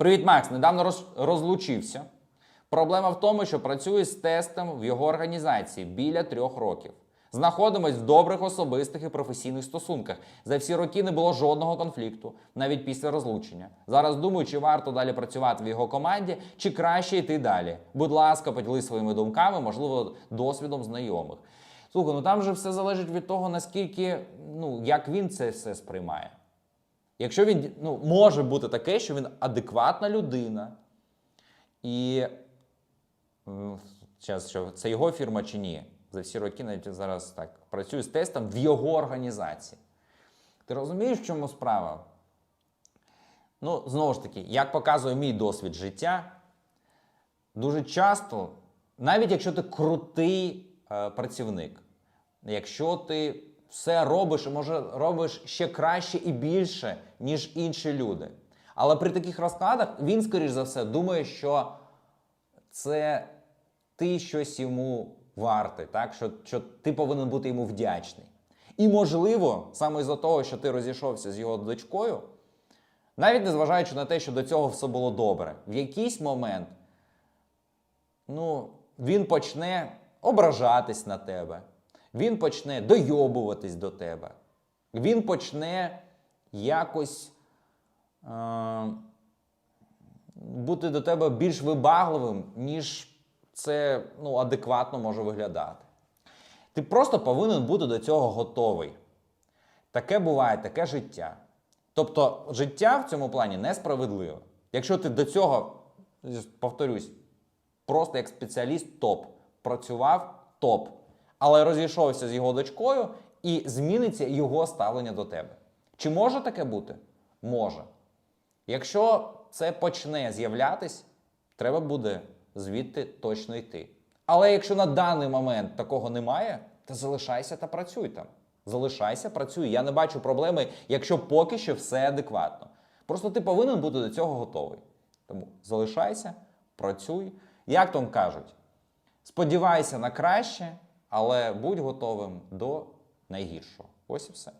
Привіт, Макс. Недавно роз- розлучився. Проблема в тому, що працюю з тестом в його організації біля трьох років. Знаходимось в добрих особистих і професійних стосунках. За всі роки не було жодного конфлікту, навіть після розлучення. Зараз думаю, чи варто далі працювати в його команді, чи краще йти далі. Будь ласка, поділись своїми думками, можливо, досвідом знайомих. Слухай, ну там же все залежить від того, наскільки, ну, як він це все сприймає. Якщо він ну, може бути таке, що він адекватна людина, і зараз, що це його фірма чи ні? За всі роки навіть зараз так працюю з тестом в його організації. Ти розумієш, в чому справа? Ну, знову ж таки, як показує мій досвід життя, дуже часто, навіть якщо ти крутий е, працівник, якщо ти все робиш може робиш ще краще і більше, ніж інші люди. Але при таких розкладах він, скоріш за все, думає, що це ти щось йому вартий, так? Що, що ти повинен бути йому вдячний. І, можливо, саме із-за того, що ти розійшовся з його дочкою, навіть незважаючи на те, що до цього все було добре, в якийсь момент ну, він почне ображатись на тебе, він почне дойобуватись до тебе, він почне якось е- бути до тебе більш вибагливим, ніж це ну, адекватно може виглядати. Ти просто повинен бути до цього готовий. Таке буває, таке життя. Тобто життя в цьому плані несправедливе. Якщо ти до цього, повторюсь, просто як спеціаліст топ, працював топ, але розійшовся з його дочкою і зміниться його ставлення до тебе. Чи може таке бути? Може. Якщо це почне з'являтись, треба буде звідти точно йти. Але якщо на даний момент такого немає, то залишайся та працюй там. Залишайся, працюй. Я не бачу проблеми, якщо поки що все адекватно. Просто ти повинен бути до цього готовий. Тому залишайся, працюй. Як там кажуть, сподівайся на краще, але будь готовим до найгіршого. Ось і все.